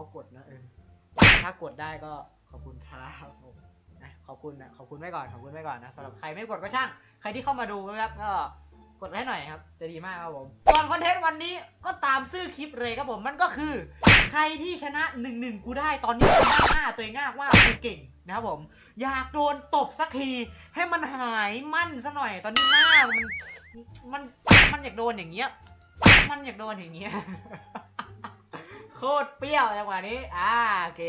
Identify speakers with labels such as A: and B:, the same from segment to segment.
A: เขากดนะเออถ้ากดได้ก็ขอบคุณครับผมนะขอบคุณนะขอบคุณไว้ก่อนขอบคุณไว้ก่อนนะสำหรับใครไม่กดก็ช่าง ใครที่เข้ามาดูนะครับก็กดให้หน่อยครับ จะดีมากครับผมส่วนคอนเทนต์วันนี้ก็ตามซื่อคลิปเลยครับผมมันก็คือ ใครที่ชนะหนึ่งหนึ่งกูได้ตอนนี้กูหน้าหน้าตัวเองมากว่ากูเก่งนะครับผม อยากโดนตบสักทีให้มันหายมั่นซะหน่อย ตอนนี้หน้ามันมันมันอยากโดนอย่างเงี้ยมันอยากโดนอย่างเงี้ย โคตรเปรี้ยวจังหวะนี้ อ่าโอเค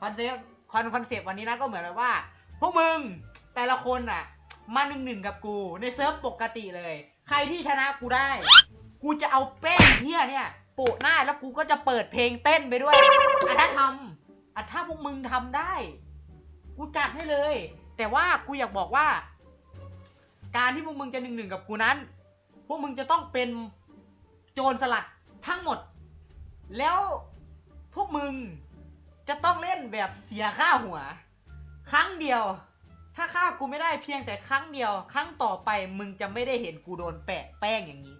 A: คอนเซปต์คอนคอนเซปต์วันนี้นะก็เหมือนแบบว่า พวกมึงแต่ละคนอะ มาหนึ่งหนึ่งกับกูในเซิร์ฟปกติเลย ใครที่ชนะกูได้ กูจะเอาแป้งเที่ยเนี่ยโปะหน้าแล้วกูก็จะเปิดเพลงเต้นไปด้วยอะถ้าทำอะถ้าพวกมึงทำได้ กูจัดให้เลย แต่ว่ากูอยากบอกว่า การที่พวกมึงจะหนึ่งหนึ่งกับกูนั้น พวกมึงจะต้องเป็นโจรสลัดทั้งหมด แล้วพวกมึงจะต้องเล่นแบบเสียค่าหัว ครั้งเดียว ถ้าฆ่ากูไม่ได้เพียงแต่ครั้งเดียว ครั้งต่อไปมึงจะไม่ได้เห็นกูโดนแปะแป้งอย่างนี้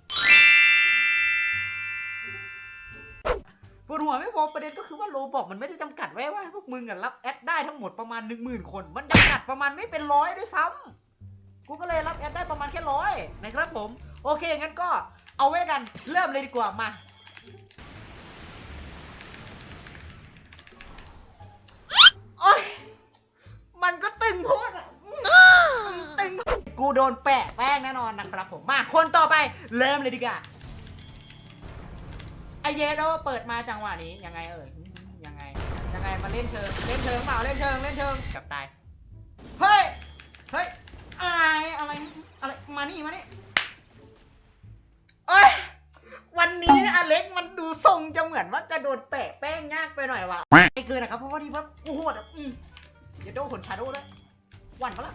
A: ปวดหัวไม่พอประเด็นก็คือว่าโลบอกมันไม่ได้จำกัดไว้ว่าพวกมึงอะรับแอดได้ทั้งหมดประมาณหนึ่งหมื่นคน มันจำกัดประมาณไม่เป็นร้อยด้วยซ้ำกูก็เลยรับแอดได้ประมาณแค่ร้อยนะครับผม โอเคงั้นก็เอาไว้กันเริ่มเลยดีกว่ามา กูโดนแปะแป้งแน่นอนนะครับผมมาคนต่อไปเริ่มเลยดีกว่าไอเยโดเปิดมาจังหวะนี้ยังไงเอ่ยยังไงยังไงมาเล่นเชิงเล่นเชิงเปล่าเล่นเชิงเล่นเชิงกับตายเฮ้ยเฮ้ยอะไรอะไรอะไรมานี่มานี่เอ้ยวันนี้อเล็กมันดูทรงจะเหมือนว่าจะโดนแปะแป้งยากไปหน่อยว่ะไม่เกินนะครับเพราะว่าที่ว่ากูโหอะอืมเยโดขนชาโดว์ด้วยหวั่นปะล่ะ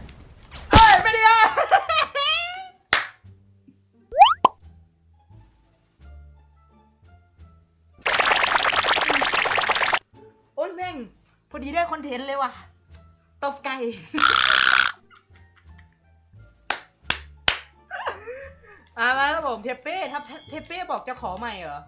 A: พอดีได้คอนเทนต์เลยว่ะ ตบไก่อ่ามาแล้วครับผมเทปเป้ถ้าเทปเป้บอกจะขอใหม่เหรอ